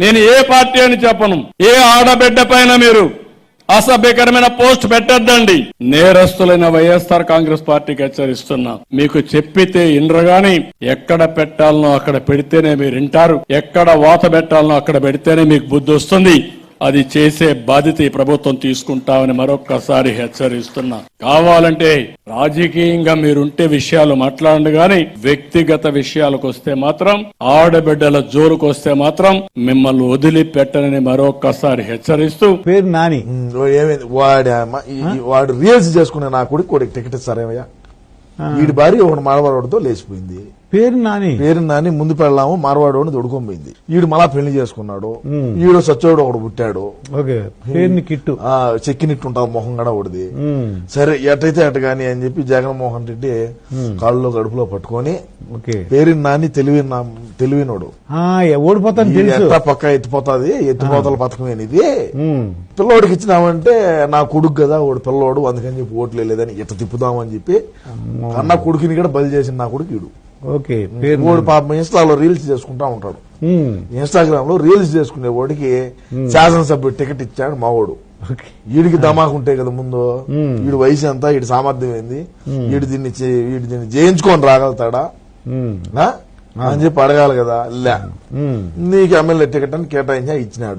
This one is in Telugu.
నేను ఏ పార్టీ అని చెప్పను. ఏ ఆడబిడ్డ పైన మీరు అసభ్యకరమైన పోస్ట్ పెట్టద్దండి. నేరస్తులైన వైఎస్ఆర్ కాంగ్రెస్ పార్టీకి హెచ్చరిస్తున్నా. మీకు చెప్పితే ఇండ్రగాని ఎక్కడ పెట్టాలనో అక్కడ పెడితేనే మీరు వింటారు. ఎక్కడ వాత పెట్టాలనో అక్కడ పెడితేనే మీకు బుద్ధి వస్తుంది. అది చేసే బాధ్యత ఈ ప్రభుత్వం తీసుకుంటామని మరొక్కసారి హెచ్చరిస్తున్నా. కావాలంటే రాజకీయంగా మీరుంటే విషయాలు మాట్లాడండి గాని వ్యక్తిగత విషయాలకు వస్తే మాత్రం ఆడబిడ్డల జోరుకు వస్తే మాత్రం మిమ్మల్ని వదిలిపెట్టనని మరొక్కసారి హెచ్చరిస్తూ పేరు నాని. ఏమైంది? వాడి వాడు రీల్స్ చేసుకునే నా కొడుకు టికెట్ ఇస్తారేమయ్యా? వీడి భార్య ఒకటి మాడవాడితో లేచిపోయింది. పేరు నాని. పేరు నాని ముందు పెళ్ళాము మార్వాడు దొడుకొని ఈడు మళ్ళా పెళ్ళి చేసుకున్నాడు. ఈడు సచ్చోడు ఒకడు పుట్టాడు. ఓకే. పేరుని కిట్టు. ఆ చెక్కినిట్టు ఉంటావు మొహం కూడా ఒకటిది. సరే ఎటైతే అటు గాని అని చెప్పి జగన్మోహన్ రెడ్డి కాళ్ళలో గడుపులో పట్టుకొని పేరు నాని తెలివి తెలివినోడు. ఓడిపోతాను ఎట్లా పక్క ఎత్తిపోతాది? ఎత్తిపోతల పథకం ఇది పిల్లోడికి ఇచ్చినామంటే నా కొడుకు కదా వాడు పిల్లోడు అందుకని చెప్పి ఓట్లు లేదని ఇట్ట తిప్పుదామని చెప్పి అన్న కొడుకుని కూడా బలి చేసిన నా కొడుకు ఈడు. ఓకే పేరు వాడు పాపం ఇన్స్టాలో రీల్స్ చేసుకుంటా ఉంటాడు. ఇన్స్టాగ్రామ్లో రీల్స్ చేసుకునే వాడికి శాసనసభ్యుడు టికెట్ ఇచ్చాడు మావాడు. ఓకే. వీడికి దమాకు ఉంటాయి కదా ముందు. వీడి వయసు ఎంత వీడి సామర్థ్యం ఏంది? వీడు దీన్ని వీడు దీన్ని జయించుకొని రాగలుగుతాడా? అని చెప్పి అడగాలి కదా. లే. నీకు ఎమ్మెల్యే టికెట్ అని కేటాయించా ఇచ్చినాడు.